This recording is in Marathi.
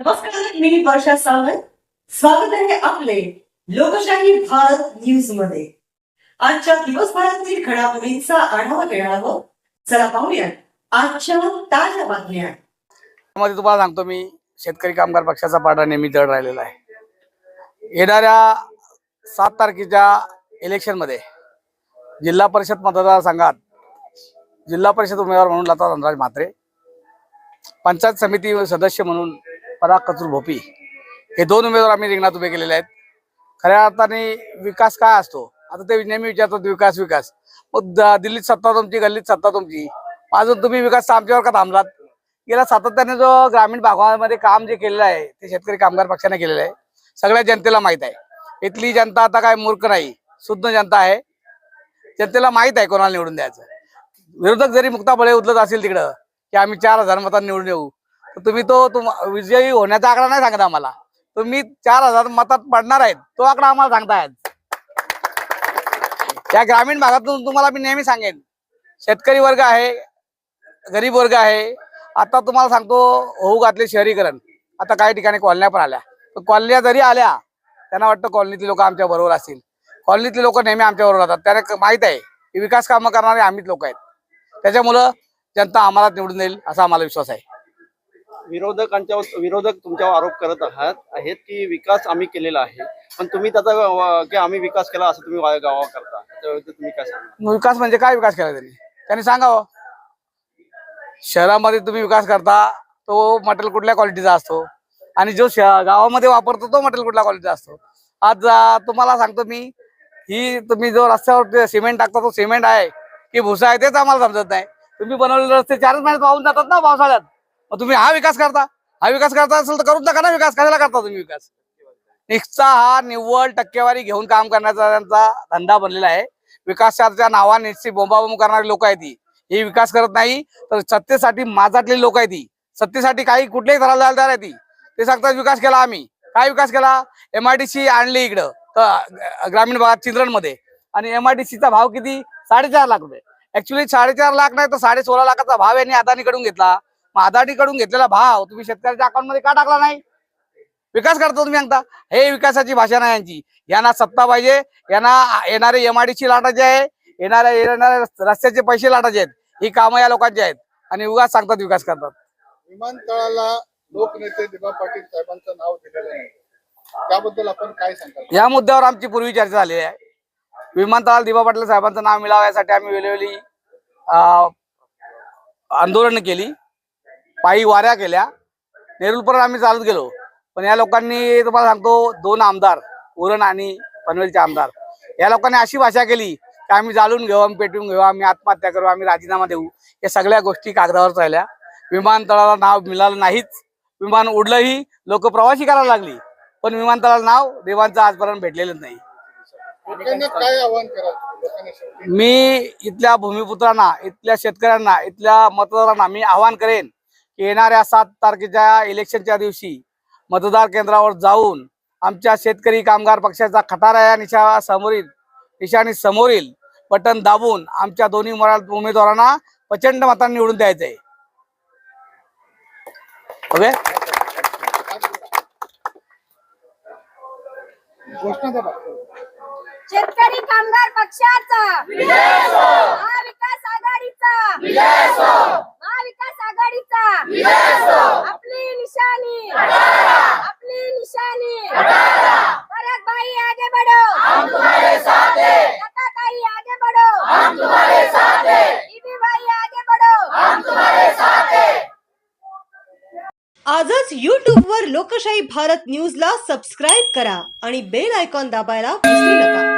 नमस्कार मी वर्षा सावंत. स्वागत आहे आपले लोकशाही भारत न्यूजमध्ये आजच्या दिवसभरातील घडामोडींचा आढावा घेणार आहोत. चला पाहूया आजच्या ताज्या बातम्या. मध्ये तुम्हाला सांगतो मी शेतकरी कामगार पक्षाचा पाडा नेहमी जड राहिलेला आहे. येणाऱ्या सात तारखेच्या इलेक्शनमध्ये जिल्हा परिषद मतदारसंघात जिल्हा परिषद उमेदवार म्हणून लता धनराज म्हात्रे पंचायत समिती सदस्य म्हणून पराग कचूर भोपी. हे दोन उमेदवार आम्ही रिंगणात उभे केलेले आहेत. खऱ्या अर्थाने विकास काय असतो? आता ते नेहमी विचारतात विकास विकास. मग दिल्लीत सत्ता तुमची गल्लीत सत्ता तुमची. अजून तुम्ही विकास आमच्यावर का थांबलात? गेल्या सातत्याने जो ग्रामीण भागामध्ये काम जे केलेलं आहे ते शेतकरी कामगार पक्षाने केलेलं आहे. सगळ्या जनतेला माहीत आहे. इथली जनता आता काय मूर्ख नाही शुद्ध जनता आहे. जनतेला माहीत आहे कोणाला निवडून द्यायचं. विरोधक जरी मुक्ता बळे उचलत असेल तिकडं की आम्ही चार हजार मतांनी निवडून येऊ. तुम्ही तो तुम विजयी होण्याचा आकडा नाही सांगता आम्हाला. तुम्ही चार हजार मतात पडणार आहेत. तो आकडा आम्हाला सांगतायत. या ग्रामीण भागातून तुम्हाला मी नेहमी सांगेन. शेतकरी वर्ग आहे गरीब वर्ग आहे. आता तुम्हाला सांगतो होऊ घातले शहरीकरण. आता काही ठिकाणी कॉलन्या पण आल्या. कॉलन्या जरी आल्या त्यांना वाटतं कॉलनीतली लोक आमच्या बरोबर असतील. कॉलनीतली लोक नेहमी आमच्या बरोबर राहतात. त्यांना माहीत आहे की विकास कामं करणारे आम्हीच लोक आहेत. त्याच्यामुळं जनता आम्हाला निवडून देईल असा आम्हाला विश्वास आहे. विरोधकांच्या विरोधक तुमच्यावर आरोप करत आहात आहेत की विकास आम्ही केलेला आहे पण तुम्ही त्याचा की आम्ही विकास केला असं तुम्ही गावा करता तुम्ही काय सांगा विकास म्हणजे काय विकास केला त्यांनी? त्यांनी सांगावं. शहरामध्ये तुम्ही विकास करता तो मटेरियल कुठल्या क्वालिटीचा असतो? आणि जो गावामध्ये वापरतो तो मटेरियल कुठल्या क्वालिटीचा असतो? आज तुम्हाला सांगतो मी ही तुम्ही जो रस्त्यावर सिमेंट टाकता तो सिमेंट आहे. की भुसा आहे तेच आम्हाला समजत नाही. तुम्ही बनवलेले रस्ते चारच महिन्यात वाहून जातात ना पावसाळ्यात? तुम्ही हा विकास करता. हा विकास करता असेल तर करून नका ना विकास. कशाला करता तुम्ही विकास? निष्ठा हा निव्वळ टक्केवारी घेऊन काम करण्याचा त्यांचा धंदा बनलेला आहे. विकासाच्या नावाने नुसती बोंबाबोंब करणारी लोक आहेत ती ही विकास करत नाही तर सत्तेसाठी माझातली लोक आहेत ती सत्तेसाठी काही कुठलेही थराला तयार आहे ती ते सांगतात विकास केला आम्ही. काय विकास केला? एमआयडीसी आणली इकडं तर ग्रामीण भागात चिंद्रणमध्ये आणि एमआयडीसीचा भाव किती? साडेचार लाख रुपये. ऍक्च्युली साडेचार लाख नाही तर साडे सोळा लाखाचा भाव यांनी अदानीकडून घेतला. मग अदानीकडून घेतलेला भाव तुम्ही शेतकऱ्याच्या अकाउंटमध्ये का टाकला नाही? विकास करता तुम्ही सांगता हे विकासाची भाषा नाही यांची. यांना सत्ता पाहिजे. यांना येणारे एमआयडीसी लाटायचे आहे. येणाऱ्या येणाऱ्या रस्त्याचे पैसे लाटायचे आहेत. ही कामं या लोकांची आहेत. आणि उगाच सांगतात विकास करतात. विमानतळाला लोकनेते दिबा पाटील साहेबांचं नाव दिलेलं आहे त्याबद्दल आपण काय सांगाल? या मुद्द्यावर आमची पूर्वी चर्चा झालेली आहे. विमानतळाला दिबा पाटील साहेबांचं नाव मिळावं यासाठी आम्ही वेळोवेळी आंदोलन केली. पायी वाऱ्या केल्या. नेरुलपर्यंत आम्ही चालत गेलो. पण या लोकांनी तुम्हाला सांगतो दोन आमदार उरण आणि पनवेलचे आमदार या लोकांनी अशी भाषा केली की आम्ही जाळून घेऊ आम्ही पेटवून घेऊ आम्ही आत्महत्या करू आम्ही राजीनामा देऊ. या सगळ्या गोष्टी कागदावर राहिल्या. विमानतळाला नाव मिळालं नाहीच. विमान उडलंही लोक प्रवासी करायला लागली. पण विमानतळाला नाव देवांचं आजपर्यंत भेटलेलं नाही. मी इथल्या भूमिपुत्रांना इथल्या शेतकऱ्यांना इथल्या मतदारांना मी आवाहन करेन. येणाऱ्या सात तारखेच्या इलेक्शनच्या दिवशी मतदार केंद्रावर जाऊन आमच्या शेतकरी कामगार पक्षाचा खटारा या निशा समोरील निशाणी समोरील बटन दाबून आमच्या दोन्ही मराठी उमेदवारांना प्रचंड मतांनी निवडून द्यायचंय. ओके. शेतकरी कामगार पक्षाचा. महाविकास आघाडीचा. आपली निशाणी! आपली निशाणी! परत भाई आगे बढ़ो! हम तुम्हारे साथ! हैं लता ताई आगे बढ़ो! हम तुम्हारे साथ! हैं भाई आगे बढ़ो! हम तुम्हारे साथ! हैं आजच YouTube वर लोकशाही भारत न्यूजला सबस्क्राईब करा आणि बेल आयकॉन दाबायला विसरू नका.